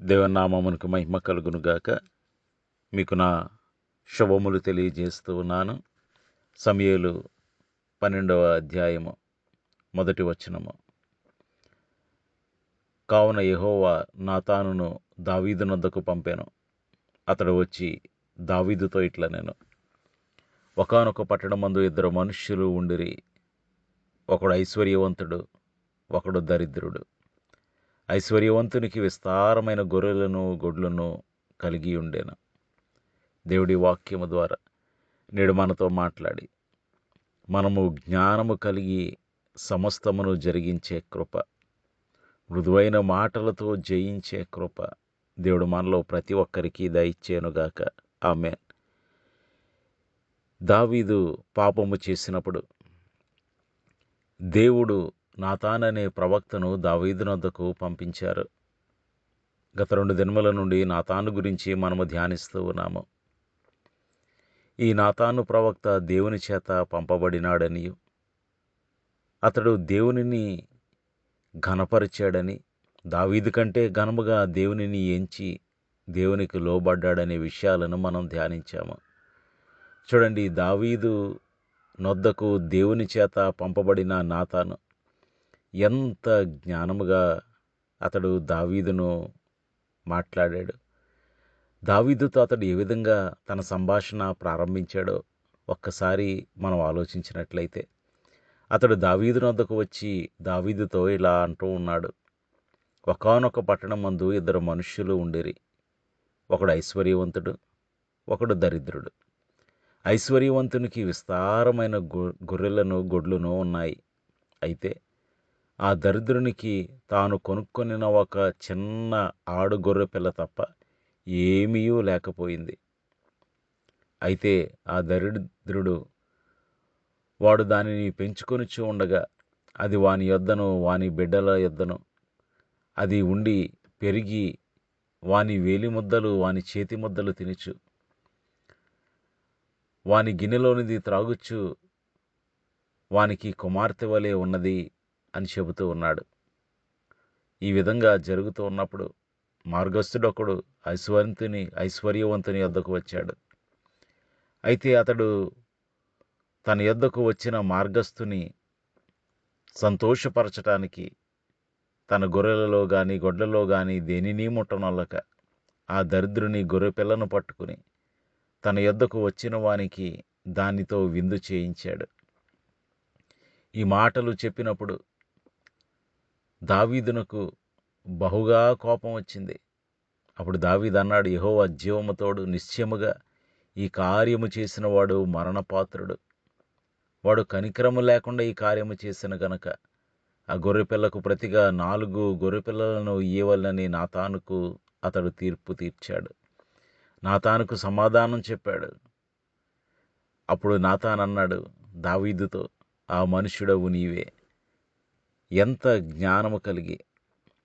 దేవనామమునకు మహిమ కలుగునుగాక. మీకు నా శుభములు తెలియజేస్తూ ఉన్నాను. సమయలు పన్నెండవ అధ్యాయము మొదటి వచనము. కావున యహోవా నాతానును దావీదు నొద్దకు పంపాను. అతడు వచ్చి దావీదుతో ఇట్లా నేను ఒకనొక పట్టణమందు ఇద్దరు మనుష్యులు ఉండిరి. ఒకడు ఐశ్వర్యవంతుడు ఒకడు దరిద్రుడు. ఐశ్వర్యవంతునికి విస్తారమైన గొర్రెలను గొడ్లను కలిగి ఉండేను. దేవుడి వాక్యము ద్వారా నేడు మనతో మాట్లాడి మనము జ్ఞానము కలిగి సమస్తమును జరిగించే కృప మృదువైన మాటలతో జయించే కృప దేవుడు మనలో ప్రతి ఒక్కరికి దయచేనుగాక ఆమె దావీదు పాపము చేసినప్పుడు దేవుడు నాతాననే ప్రవక్తను దావీదునొద్దకు పంపించారు. గత రెండు దినముల నుండి నాతాను గురించి మనము ధ్యానిస్తూ ఉన్నాము. ఈ నాతాను ప్రవక్త దేవుని చేత పంపబడినాడని అతడు దేవునిని ఘనపరిచాడని దావీదు కంటే ఘనముగా దేవునిని ఎంచి దేవునికి లోబడ్డాడనే విషయాలను మనం ధ్యానించాము. చూడండి దావీదు నొద్దకు దేవుని చేత పంపబడిన నాతాను ఎంత జ్ఞానముగా అతడు దావీదును మాట్లాడాడు. దావీదుతో అతడు ఏ విధంగా తన సంభాషణ ప్రారంభించాడో ఒక్కసారి మనం ఆలోచించినట్లయితే అతడు దావీదు వద్దకు వచ్చి దావీదుతో ఇలా అంటూ ఉన్నాడు. ఒకనొక పట్టణం మందు ఇద్దరు మనుష్యులు ఉండిరి. ఒకడు ఐశ్వర్యవంతుడు ఒకడు దరిద్రుడు. ఐశ్వర్యవంతునికి విస్తారమైన గొర్రెలను గొడ్లను ఉన్నాయి. అయితే ఆ దరిద్రునికి తాను కొనుక్కొనిన ఒక చిన్న ఆడు గొర్రె పిల్ల తప్ప ఏమీ లేకపోయింది. అయితే ఆ దరిద్రుడు వాడు దానిని పెంచుకొనిచూ ఉండగా అది వాని యొద్దను వాని బిడ్డల యొద్దను అది ఉండి పెరిగి వాని వేలి ముద్దలు వాని చేతి ముద్దలు తినచ్చు వాని గిన్నెలోనిది త్రాగుచ్చు వానికి కుమార్తె వలె ఉన్నది అని చెబుతూ ఉన్నాడు. ఈ విధంగా జరుగుతూ ఉన్నప్పుడు మార్గస్థుడొకడు ఐశ్వర్యంతుని ఐశ్వర్యవంతుని యొద్దకు వచ్చాడు. అయితే అతడు తన యొద్దకు వచ్చిన మార్గస్థుని సంతోషపరచటానికి తన గొర్రెలలో కానీ గొడ్లలో కానీ దేనిని ముట్టనొల్లక ఆ దరిద్రుని గొర్రె పిల్లను పట్టుకుని తన యొద్దకు వచ్చిన వానికి దానితో విందు చేయించాడు. ఈ మాటలు చెప్పినప్పుడు దావీదునకు బహుగా కోపం వచ్చింది. అప్పుడు దావీద్ అన్నాడు యహో జీవముతోడు నిశ్చయముగా ఈ కార్యము చేసిన వాడు మరణపాత్రుడు. వాడు కనికరము లేకుండా ఈ కార్యము చేసిన గనక. ఆ గొర్రెపిల్లకు ప్రతిగా నాలుగు గొర్రెపిల్లలను ఇయ్యవలని నాతానుకు అతడు తీర్పు తీర్చాడు. నాతానుకు సమాధానం చెప్పాడు. అప్పుడు నాతాన్ అన్నాడు దావీదుతో ఆ మనుషుడవు నీవే. ఎంత జ్ఞానము కలిగి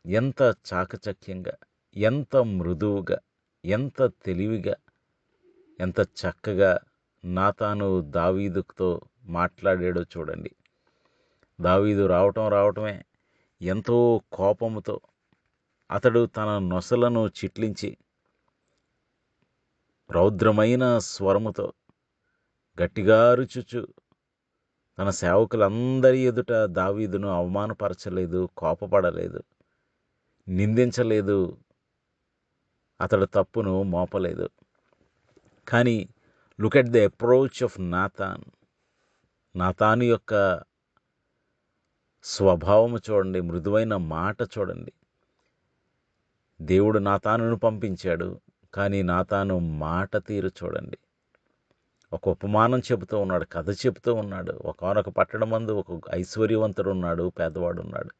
ఎంత చాకచక్యంగా ఎంత మృదువుగా ఎంత తెలివిగా ఎంత చక్కగా నాతాను దావీదుతో మాట్లాడాడో చూడండి. దావీదు రావటం రావటమే ఎంతో కోపముతో అతడు తన నొసలను చిట్లించి రౌద్రమైన స్వరముతో గట్టిగా రుచుచు తన సేవకులందరి ఎదుట దావీదును అవమానపరచలేదు కోపపడలేదు నిందించలేదు. అతడు తప్పును మోపలేదు. కానీ look at the approach of Nathan Nathan యొక్క స్వభావము చూడండి మృదువైన మాట చూడండి. దేవుడు నాతానును పంపించాడు కానీ నాతాను మాట తీరు చూడండి. ఒక ఉపమానం చెబుతూ ఉన్నాడు కథ చెబుతూ ఉన్నాడు. ఒకనొక పట్టణం మందు ఒక ఐశ్వర్యవంతుడు ఉన్నాడు పేదవాడు ఉన్నాడు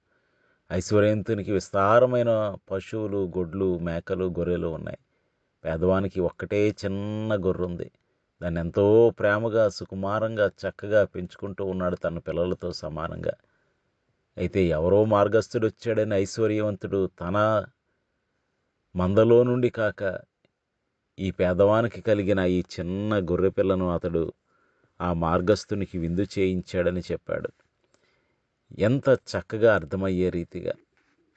ఐశ్వర్యవంతునికి విస్తారమైన పశువులు గొడ్లు మేకలు గొర్రెలు ఉన్నాయి. పేదవానికి ఒక్కటే చిన్న గొర్రె ఉంది దాన్ని ఎంతో ప్రేమగా సుకుమారంగా చక్కగా పెంచుకుంటూ ఉన్నాడు తన పిల్లలతో సమానంగా. అయితే ఎవరో మార్గస్థుడు వచ్చాడని ఐశ్వర్యవంతుడు తన మందలో నుండి కాక ఈ పేదవానికి కలిగిన ఈ చిన్న గొర్రె పిల్లను అతడు ఆ మార్గస్థునికి విందు చేయించాడని చెప్పాడు. ఎంత చక్కగా అర్థమయ్యే రీతిగా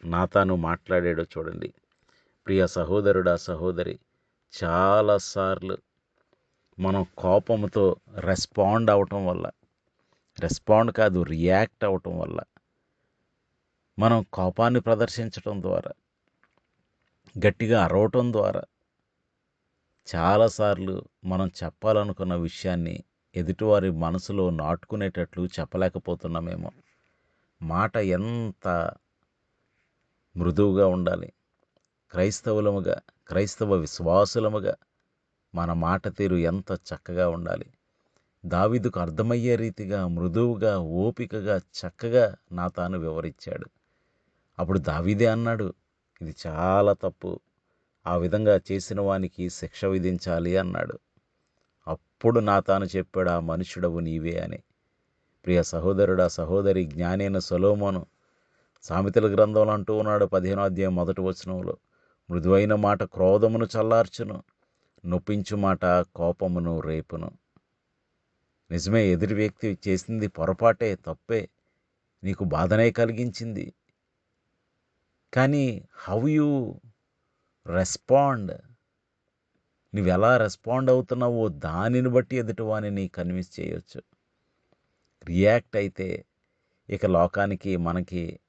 నాతాను మాట్లాడాడో చూడండి. ప్రియ సహోదరుడా సహోదరి చాలాసార్లు మనం కోపంతో రెస్పాండ్ అవటం వల్ల రెస్పాండ్ కాదు రియాక్ట్ అవటం వల్ల మనం కోపాన్ని ప్రదర్శించటం ద్వారా గట్టిగా అరవటం ద్వారా చాలాసార్లు మనం చెప్పాలనుకున్న విషయాన్ని ఎదుటివారి మనసులో నాటుకునేటట్లు చెప్పలేకపోతున్నామేమో. మాట ఎంత మృదువుగా ఉండాలి. క్రైస్తవులముగా క్రైస్తవ విశ్వాసులముగా మన మాట తీరు ఎంత చక్కగా ఉండాలి. దావీదుకు అర్థమయ్యే రీతిగా మృదువుగా ఓపికగా చక్కగా నా తాను వివరించాడు. అప్పుడు దావిదే అన్నాడు ఇది చాలా తప్పు. ఆ విధంగా చేసిన వానికి శిక్ష విధించాలి అన్నాడు. అప్పుడు నా తాను చెప్పాడు ఆ మనుషుడవు నీవే అని. ప్రియ సహోదరుడా సహోదరి జ్ఞానైన సొలోమోను సామెతల గ్రంథంలో అంటూ ఉన్నాడు పదిహేనో అధ్యాయం మొదటి వచనంలో మృదువైన మాట క్రోధమును చల్లార్చును నొప్పించు మాట కోపమును రేపును. నిజమే ఎదుటి వ్యక్తి చేసింది పొరపాటే తప్పే నీకు బాధనే కలిగించింది. కానీ హౌ యూ రెస్పాండ్ నువ్వు ఎలా రెస్పాండ్ అవుతున్నావో దానిని బట్టి ఎదుటివానిని కన్విన్స్ చేయొచ్చు. రియాక్ట్ అయితే ఇక లోకానికి మనకి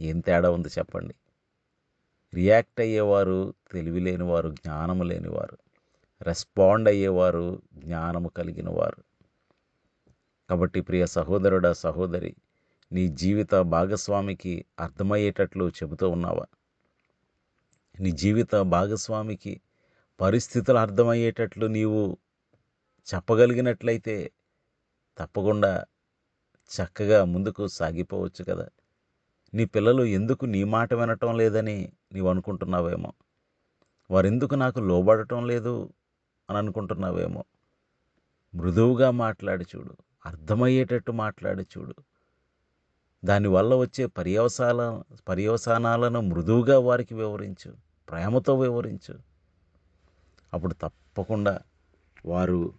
ఏం తేడా ఉంది చెప్పండి. రియాక్ట్ అయ్యేవారు తెలివి లేనివారు జ్ఞానము లేనివారు. రెస్పాండ్ అయ్యేవారు జ్ఞానము కలిగిన వారు కాబట్టి ప్రియ సహోదరుడా సహోదరి నీ జీవిత భాగస్వామికి అర్థమయ్యేటట్లు చెబుతూ ఉన్నావా? నీ జీవిత భాగస్వామికి పరిస్థితులు అర్థమయ్యేటట్లు నీవు చెప్పగలిగినట్లయితే తప్పకుండా చక్కగా ముందుకు సాగిపోవచ్చు కదా. నీ పిల్లలు ఎందుకు నీ మాట వినటం లేదని నీవు అనుకుంటున్నావేమో? వారెందుకు నాకు లోబడటం లేదు అని అనుకుంటున్నావేమో? మృదువుగా మాట్లాడి చూడు అర్థమయ్యేటట్టు మాట్లాడి చూడు. దానివల్ల వచ్చే పర్యవసాల పర్యవసానాలను మృదువుగా వారికి వివరించు ప్రేమతో వివరించు. అప్పుడు తప్పకుండా వారు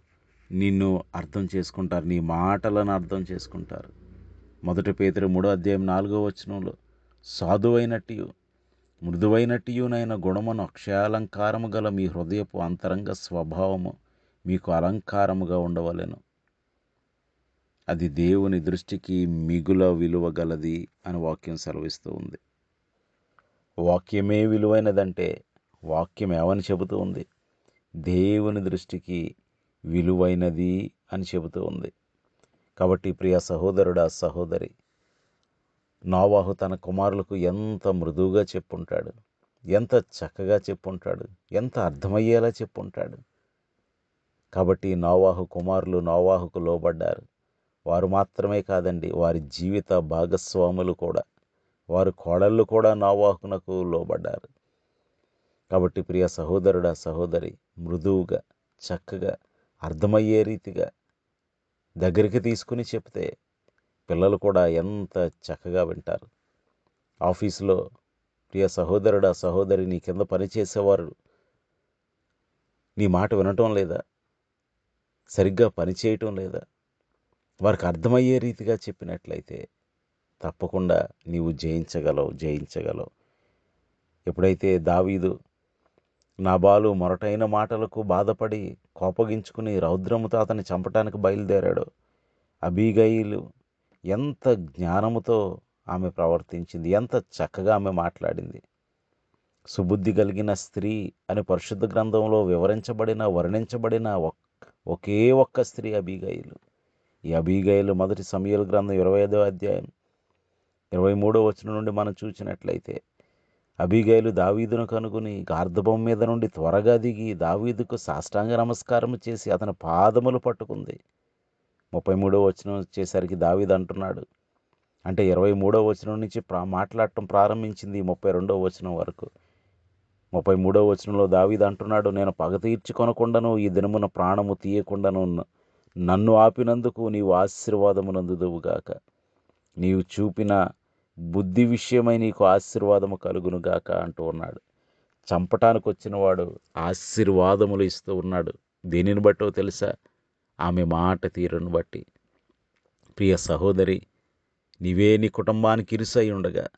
నిన్ను అర్థం చేసుకుంటారు నీ మాటలను అర్థం చేసుకుంటారు. మొదటి పేతురు మూడో అధ్యాయం నాలుగో వచనంలో సాధువైనట్టు మృదువైనట్టునైన గుణమును అక్షయాలంకారము గల మీ హృదయపు అంతరంగ స్వభావము మీకు అలంకారముగా ఉండవలెను. అది దేవుని దృష్టికి మిగుల విలువ గలది అని వాక్యం సెలవిస్తూ ఉంది. వాక్యమే విలువైనదంటే వాక్యం ఏమని చెబుతూ ఉంది? దేవుని దృష్టికి విలువైనది అని చెబుతూ ఉంది. కాబట్టి ప్రియ సహోదరుడా సహోదరి నావాహు తన కుమారులకు ఎంత మృదువుగా చెప్పుంటాడు ఎంత చక్కగా చెప్పుంటాడు ఎంత అర్థమయ్యేలా చెప్పుంటాడు. కాబట్టి నోవాహు కుమారులు నోవాహుకు లోబడ్డారు. వారు మాత్రమే కాదండి వారి జీవిత భాగస్వాములు కూడా. వారు కోడళ్ళు కూడా నావాహునకు లోబడ్డారు. కాబట్టి ప్రియ సహోదరుడా సహోదరి మృదువుగా చక్కగా అర్థమయ్యే రీతిగా దగ్గరికి తీసుకుని చెప్తే పిల్లలు కూడా ఎంత చక్కగా వింటారు. ఆఫీసులో ప్రియ సహోదరుడా సహోదరి నీ కింద పనిచేసేవారు నీ మాట వినటం లేదా? సరిగ్గా పనిచేయటం లేదా? వారికి అర్థమయ్యే రీతిగా చెప్పినట్లయితే తప్పకుండా నీవు జయించగలవు జయించగలవు. ఎప్పుడైతే దావీదు నాబాలు మొరటైన మాటలకు బాధపడి కోపగించుకుని రౌద్రముతో అతన్ని చంపటానికి బయలుదేరాడు అబీగయిలు ఎంత జ్ఞానముతో ఆమె ప్రవర్తించింది ఎంత చక్కగా ఆమె మాట్లాడింది. సుబుద్ధి కలిగిన స్త్రీ అని పరిశుద్ధ గ్రంథంలో వివరించబడిన వర్ణించబడిన ఒకే ఒక్క స్త్రీ అబీగయిలు ఈ అబీగైలు మొదటి సమయల గ్రంథం ఇరవై ఐదో అధ్యాయం ఇరవై మూడో వచనం నుండి మనం చూసినట్లయితే అబీగైలు దావీదును కనుగొని గార్ధబం మీద నుండి త్వరగా దిగి దావీదుకు సాష్టాంగ నమస్కారం చేసి అతని పాదములు పట్టుకుంది. ముప్పై మూడో వచనం వచ్చేసరికి దావీదు అంటున్నాడు. అంటే ఇరవై మూడో వచనం నుంచి ప్రా మాట్లాడటం ప్రారంభించింది ముప్పై రెండో వచనం వరకు. ముప్పై మూడో వచనంలో దావీదు అంటున్నాడు నేను పగ తీర్చుకొనకుండాను ఈ దినమున ప్రాణము తీయకుండాను నన్ను ఆపినందుకు నీవు ఆశీర్వాదమునందుదువుగాక నీవు చూపిన బుద్ధి విషయమై నీకు ఆశీర్వాదము కలుగునుగాక అంటూ ఉన్నాడు. చంపటానికి వచ్చినవాడు ఆశీర్వాదములు ఇస్తూ ఉన్నాడు. దేనిని బట్టో తెలుసా? ఆమె మాట తీరును బట్టి. ప్రియ సహోదరి నీవే నీ కుటుంబానికి ఇరుసై ఉండగా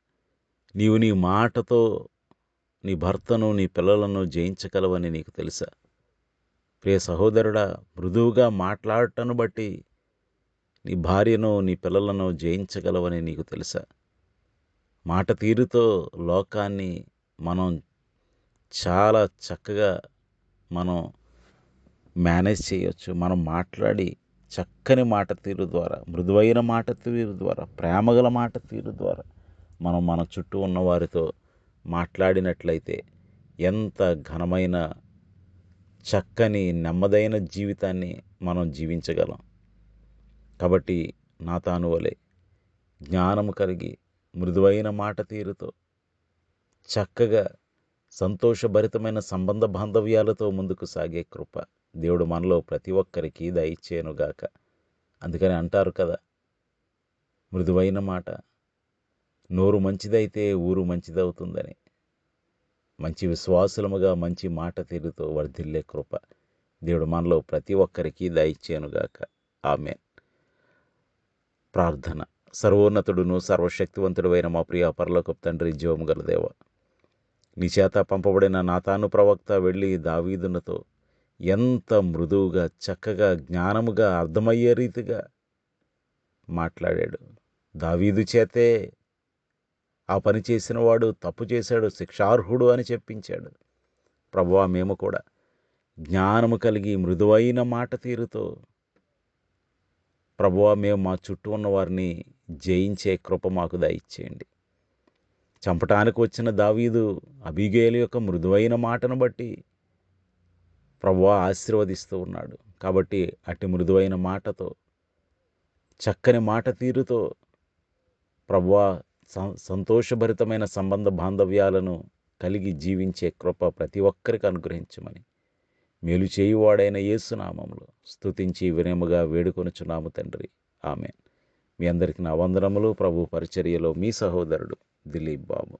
నీవు నీ మాటతో నీ భర్తను నీ పిల్లలను జయించగలవని నీకు తెలుసా? ప్రియ సహోదరుడా మృదువుగా మాట్లాడటను బట్టి నీ భార్యను నీ పిల్లలను జయించగలవని నీకు తెలుసా? మాట తీరుతో లోకాన్ని మనం చాలా చక్కగా మనం మేనేజ్ చేయొచ్చు. మనం మాట్లాడి చక్కని మాట తీరు ద్వారా మృదువైన మాట తీరు ద్వారా ప్రేమగల మాట తీరు ద్వారా మనం మన చుట్టూ ఉన్న వారితో మాట్లాడినట్లయితే ఎంత ఘనమైన చక్కని నెమ్మదైన జీవితాన్ని మనం జీవించగలం. కాబట్టి నా తాను వలె జ్ఞానము కలిగి మృదువైన మాట తీరుతో చక్కగా సంతోషభరితమైన సంబంధ బాంధవ్యాలతో ముందుకు సాగే కృప దేవుడు మనలో ప్రతి ఒక్కరికి దయచేయనుగాక. అందుకని అంటారు కదా మృదువైన మాట నోరు మంచిదైతే ఊరు మంచిదవుతుందని. మంచి విశ్వాసులముగా మంచి మాట తీరుతో వర్ధిల్లే కృప. దేవుడు మనలో ప్రతి ఒక్కరికి దయచేనుగాక ఆమె ప్రార్థన. సర్వోన్నతుడును సర్వశక్తివంతుడు అయిన మా ప్రియ పరలోకపు తండ్రి జీవము దేవ నీ చేత పంపబడిన నాతాను ప్రవక్త వెళ్ళి దావీదునతో ఎంత మృదువుగా చక్కగా జ్ఞానముగా అర్థమయ్యే రీతిగా మాట్లాడాడు. దావీదు చేతే ఆ పని చేసినవాడు తప్పు చేశాడు శిక్షార్హుడు అని చెప్పించాడు. ప్రభువా మేము కూడా జ్ఞానము కలిగి మృదువైన మాట తీరుతో ప్రభువా మేము మా చుట్టూ ఉన్న వారిని జయించే కృప మాకు దయచేయండి. చంపటానికి వచ్చిన దావీదు అబిగేలు యొక్క మృదువైన మాటను బట్టి ప్రభువా ఆశీర్వదిస్తూ ఉన్నాడు. కాబట్టి అటు మృదువైన మాటతో చక్కని మాట తీరుతో ప్రభువా సంతోషభరితమైన సంబంధ బాంధవ్యాలను కలిగి జీవించే కృప ప్రతి ఒక్కరికి అనుగ్రహించమని మేలు చేయువాడైన యేసునామంలో స్తుతించి వినయముగా వేడుకొనుచున్నాము తండ్రి. ఆమె మీ అందరికి నా వందనములు. ప్రభు పరిచర్యలో మీ సహోదరుడు దిలీప్ బాబు.